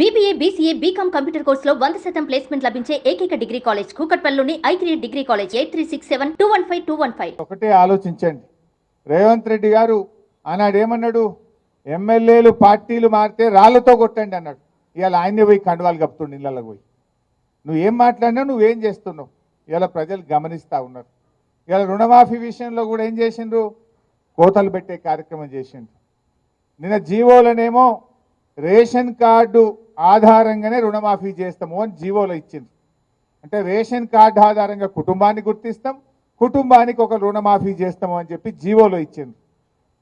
BBA BCA BCom computer కోర్సులో వంద శాతం ప్లేస్మెంట్ లభించే ఏకైక degree college కూకట్పల్లిలోని I three degree college eight three six seven two one five two one five ఒకటే ఆలోచించండి. రేవంత్ రెడ్డి గారు ఆనాడు ఏమన్నాడు? ఎమ్మెల్యేలు పార్టీలు మారితే రాళ్ళతో కొట్టండి అన్నాడు. ఇవాళ ఆయన్ని పోయి కండువాలు కప్పుతుండు ఇళ్ళకి పోయి. నువ్వు ఏం మాట్లాడినా నువ్వేం చేస్తున్నావు? ఇవాళ ప్రజలు గమనిస్తూ ఉన్నారు. ఇవాళ రుణమాఫీ విషయంలో కూడా ఏం చేసిండ్రు? కోతలు పెట్టే కార్యక్రమం చేసిండ్రు. నిన్న జీవోలనేమో రేషన్ కార్డు ఆధారంగానే రుణమాఫీ చేస్తాము అని జీవోలో ఇచ్చింది. అంటే రేషన్ కార్డు ఆధారంగా కుటుంబాన్ని గుర్తిస్తాం కుటుంబానికి ఒక రుణమాఫీ చేస్తాము అని చెప్పి జీవోలో ఇచ్చింది.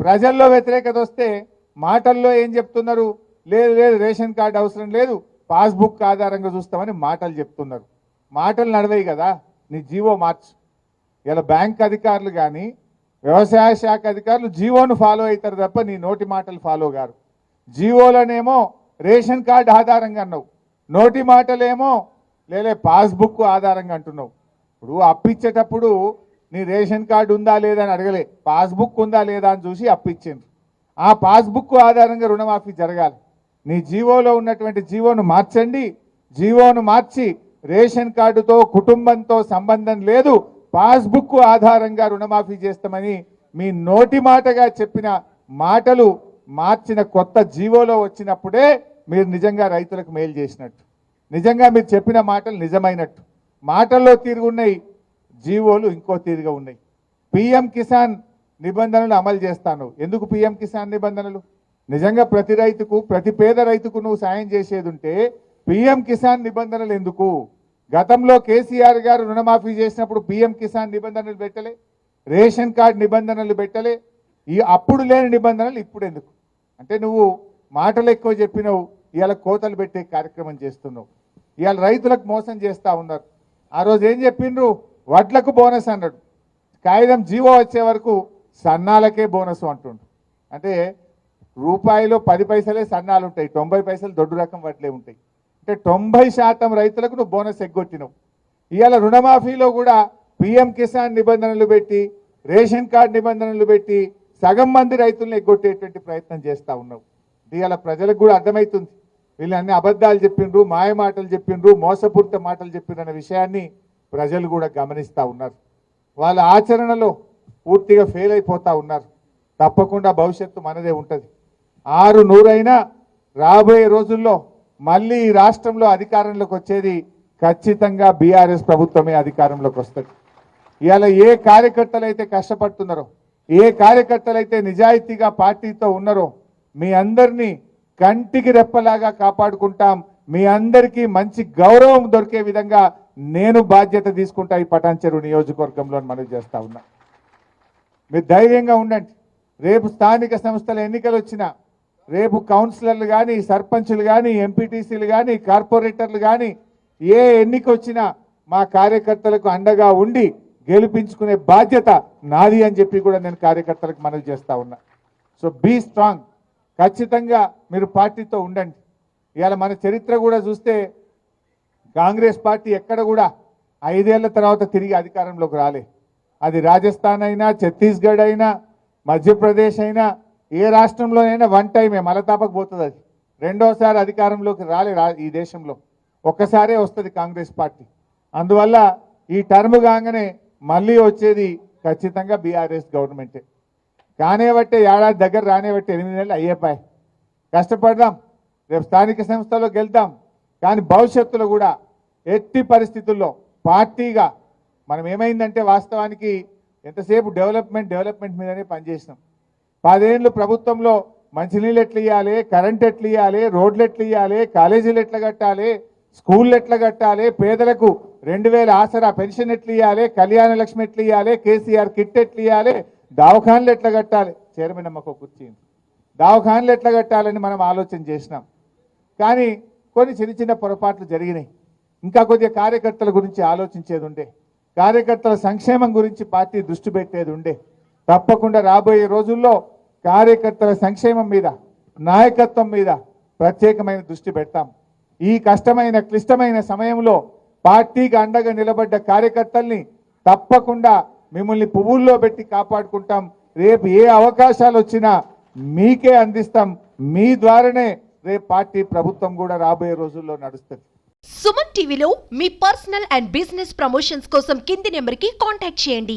ప్రజల్లో వ్యతిరేకత వస్తే మాటల్లో ఏం చెప్తున్నారు? లేదు లేదు రేషన్ కార్డు అవసరం లేదు పాస్బుక్ ఆధారంగా చూస్తామని మాటలు చెప్తున్నారు. మాటలు నడవయి కదా నీ జీవో మార్చు. ఇలా బ్యాంక్ అధికారులు కానీ వ్యవసాయ శాఖ అధికారులు జీవోను ఫాలో అవుతారు తప్ప నీ నోటి మాటలు ఫాలో గారు జీవోలనేమో రేషన్ కార్డు ఆధారంగా అన్నావు. నోటి మాటలేమో లేలే పాస్బుక్ ఆధారంగా అంటున్నావు. ఇప్పుడు అప్పిచ్చేటప్పుడు నీ రేషన్ కార్డు ఉందా లేదా అని అడగలే. పాస్బుక్ ఉందా లేదా అని చూసి అప్పిచ్చింది ఆ పాస్బుక్ ఆధారంగా రుణమాఫీ జరగాలి. నీ జీవోలో ఉన్నటువంటి జీవోను మార్చండి. జీవోను మార్చి రేషన్ కార్డుతో కుటుంబంతో సంబంధం లేదు. పాస్బుక్ ఆధారంగా రుణమాఫీ చేస్తామని మీ నోటి మాటగా చెప్పిన మాటలు మార్చిన కొత్త జీవోలో వచ్చినప్పుడే మీరు నిజంగా రైతులకు మేలు చేసినట్టు. నిజంగా మీరు చెప్పిన మాటలు నిజమైనట్టు. మాటల్లో తీరుగున్నాయి జీవోలు ఇంకో తీరుగా ఉన్నాయి. పిఎం కిసాన్ నిబంధనలు అమలు చేస్తాను. ఎందుకు పిఎం కిసాన్ నిబంధనలు? నిజంగా ప్రతి రైతుకు ప్రతి పేద రైతుకు నువ్వు సాయం చేసేది ఉంటే పిఎం కిసాన్ నిబంధనలు ఎందుకు? గతంలో కేసీఆర్ గారు రుణమాఫీ చేసినప్పుడు పిఎం కిసాన్ నిబంధనలు పెట్టలే. రేషన్ కార్డ్ నిబంధనలు పెట్టలే. ఈ అప్పుడు లేని నిబంధనలు ఇప్పుడు ఎందుకు అంటే నువ్వు మాటలు ఎక్కువ చెప్పినావు ఇవాళ కోతలు పెట్టే కార్యక్రమం చేస్తున్నావు. ఇవాళ రైతులకు మోసం చేస్తూ ఉన్నారు. ఆ రోజు ఏం చెప్పిండ్రు? వడ్లకు బోనస్ అన్నాడు. కాగితం జీవో వచ్చే వరకు సన్నాలకే బోనస్ అంటుండు అంటే రూపాయిలో పది పైసలే సన్నాలు ఉంటాయి తొంభై పైసలు దొడ్డు రకం వడ్లే ఉంటాయి. అంటే తొంభై శాతం రైతులకు నువ్వు బోనస్ ఎగ్గొట్టినావు. ఇవాళ రుణమాఫీలో కూడా పిఎం కిసాన్ నిబంధనలు పెట్టి రేషన్ కార్డు నిబంధనలు పెట్టి సగం మంది రైతులను ఎగ్గొట్టేటువంటి ప్రయత్నం చేస్తూ ఉన్నావు. ఇవాళ ప్రజలకు కూడా అర్థమవుతుంది వీళ్ళు అన్ని అబద్ధాలు చెప్పిండ్రు మాయ మాటలు చెప్పిండ్రు మోసపూరిత మాటలు చెప్పిండ్రు అనే విషయాన్ని ప్రజలు కూడా గమనిస్తూ ఉన్నారు. వాళ్ళ ఆచరణలో పూర్తిగా ఫెయిల్ అయిపోతూ ఉన్నారు. తప్పకుండా భవిష్యత్తు మనదే ఉంటుంది. ఆరు నూరైనా రాబోయే రోజుల్లో మళ్ళీ ఈ రాష్ట్రంలో అధికారంలోకి వచ్చేది ఖచ్చితంగా బీఆర్ఎస్ ప్రభుత్వమే అధికారంలోకి వస్తుంది. ఇవాళ ఏ కార్యకర్తలు అయితే కష్టపడుతున్నారో ఏ కార్యకర్తలు అయితే నిజాయితీగా పార్టీతో ఉన్నారో మీ అందరినీ కంటికి రెప్పలాగా కాపాడుకుంటాం. మీ అందరికీ మంచి గౌరవం దొరికే విధంగా నేను బాధ్యత తీసుకుంటా ఈ పటాన్చెరు నియోజకవర్గంలో అని మనవి చేస్తా ఉన్నా. మీరు ధైర్యంగా ఉండండి. రేపు స్థానిక సంస్థల ఎన్నికలు వచ్చినా రేపు కౌన్సిలర్లు కానీ సర్పంచ్లు కానీ ఎంపీటీసీలు కానీ కార్పొరేటర్లు కానీ ఏ ఎన్నిక వచ్చినా మా కార్యకర్తలకు అండగా ఉండి గెలిపించుకునే బాధ్యత నాది అని చెప్పి కూడా నేను కార్యకర్తలకు మనవి చేస్తా ఉన్నా. సో బీ స్ట్రాంగ్ ఖచ్చితంగా మీరు పార్టీతో ఉండండి. ఇవాళ మన చరిత్ర కూడా చూస్తే కాంగ్రెస్ పార్టీ ఎక్కడ కూడా ఐదేళ్ళ తర్వాత తిరిగి అధికారంలోకి రాలే. అది రాజస్థాన్ అయినా ఛత్తీస్గఢ్ అయినా మధ్యప్రదేశ్ అయినా ఏ రాష్ట్రంలోనైనా వన్ టైమే మలతాపకు పోతుంది అది. రెండోసారి అధికారంలోకి రాలే ఈ దేశంలో. ఒక్కసారే వస్తుంది కాంగ్రెస్ పార్టీ. అందువల్ల ఈ టర్మ్ కాగానే మళ్ళీ వచ్చేది ఖచ్చితంగా బీఆర్ఎస్ గవర్నమెంటే. కానేబట్టే ఏడాది దగ్గర రానేబట్టే ఎనిమిది నెలలు అయ్యేపాయి. కష్టపడదాం రేపు స్థానిక సంస్థలో వెళ్తాం కానీ భవిష్యత్తులో కూడా ఎట్టి పరిస్థితుల్లో పార్టీగా మనం ఏమైందంటే వాస్తవానికి ఎంతసేపు డెవలప్మెంట్ డెవలప్మెంట్ మీదనే పనిచేసినాం. పదేళ్ళు ప్రభుత్వంలో మంచినీళ్ళు ఎట్లా ఇవ్వాలి కరెంట్ ఎట్లా ఇవ్వాలి రోడ్లు ఎట్లా ఇవ్వాలి కాలేజీలు ఎట్లా కట్టాలి స్కూళ్ళు ఎట్లా కట్టాలి? పేదలకు రెండు వేల ఆసరా పెన్షన్ ఎట్లా ఇవ్వాలి కళ్యాణ లక్ష్మి ఎట్లా ఇవ్వాలి కేసీఆర్ కిట్ ఎట్లా ఇవ్వాలి దావఖాన్లు ఎట్లా కట్టాలి? చైర్మన్ అమ్మకు కుర్చీ దావఖాన్లు ఎట్లా కట్టాలని మనం ఆలోచన చేసినాం. కానీ కొన్ని చిన్న చిన్న పొరపాట్లు జరిగినాయి. ఇంకా కొద్దిగా కార్యకర్తల గురించి ఆలోచించేది ఉండే. కార్యకర్తల సంక్షేమం గురించి పార్టీ దృష్టి పెట్టేది ఉండే. తప్పకుండా రాబోయే రోజుల్లో కార్యకర్తల సంక్షేమం మీద నాయకత్వం మీద ప్రత్యేకమైన దృష్టి పెడతాం. ఈ కష్టమైన క్లిష్టమైన సమయంలో పార్టీకి అండగా నిలబడ్డ కార్యకర్తల్ని తప్పకుండా మిమ్మల్ని పువ్వుల్లో పెట్టి కాపాడుకుంటాం. రేపు ఏ అవకాశాలు వచ్చినా మీకే అందిస్తాం. మీ ద్వారానే రేపు పార్టీ ప్రభుత్వం కూడా రాబోయే రోజుల్లో నడుస్తుంది. సుమన్ టీవీలో మీ పర్సనల్ అండ్ బిజినెస్ ప్రమోషన్స్ కోసం కింది నెంబర్కి కాంటాక్ట్ చేయండి.